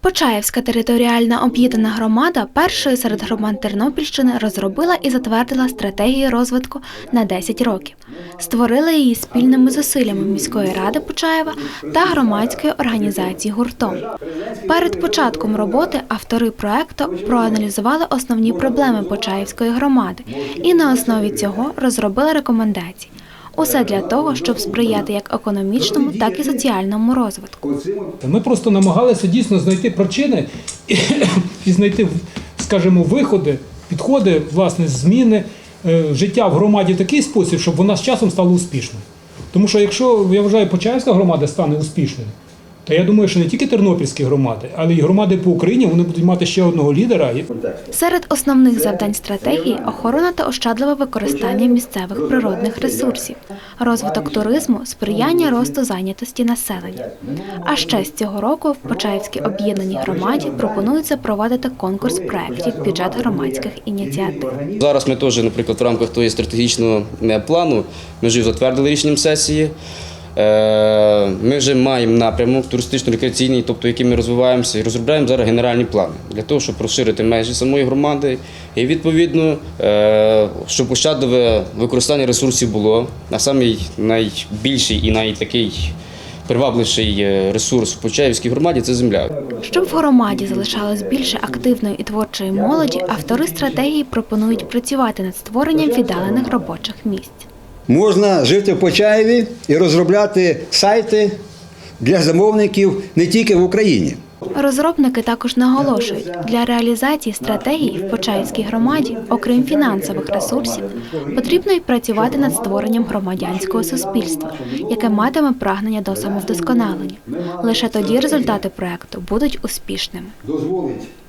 Почаївська територіальна об'єднана громада першою серед громад Тернопільщини розробила і затвердила стратегію розвитку на 10 років. Створила її спільними зусиллями міської ради Почаєва та громадської організації гуртом. Перед початком роботи автори проекту проаналізували основні проблеми Почаївської громади і на основі цього розробили рекомендації. Усе для того, щоб сприяти як економічному, так і соціальному розвитку. Ми просто намагалися дійсно знайти причини і, знайти, скажімо, виходи, підходи, власне, зміни е, життя в громаді в такий спосіб, щоб вона з часом стала успішною. Тому що якщо я вважаю, Почаївська громада стане успішною, то я думаю, що не тільки тернопільські громади, але й громади по Україні вони будуть мати ще одного лідера. Серед основних завдань стратегії охорона та ощадливе використання місцевих природних ресурсів, розвиток туризму, сприяння росту зайнятості населення. А ще з цього року в Почаївській об'єднаній громаді пропонується проводити конкурс проєктів бюджет громадських ініціатив. Зараз ми теж, наприклад, в рамках того стратегічного е, плану ми вже затвердили рішенням сесії. Е, Ми вже маємо напрямок туристично-рекреаційний, тобто який ми розвиваємося, і розробляємо зараз генеральні плани для того, щоб розширити межі самої громади. І відповідно, е, щоб ощадливе використання ресурсів було. А самий найбільший і найтакий привабливіший е, ресурс в Почаївській громаді це земля. Щоб в громаді залишалось більше активної і творчої молоді, автори стратегії пропонують працювати над створенням віддалених робочих місць. Можна жити в Почаєві і розробляти сайти для замовників не тільки в Україні. Розробники також наголошують, для реалізації стратегії в Почаївській громаді, окрім фінансових ресурсів, потрібно й працювати над створенням громадянського суспільства, яке матиме прагнення до самовдосконалення. Лише тоді результати проекту будуть успішними.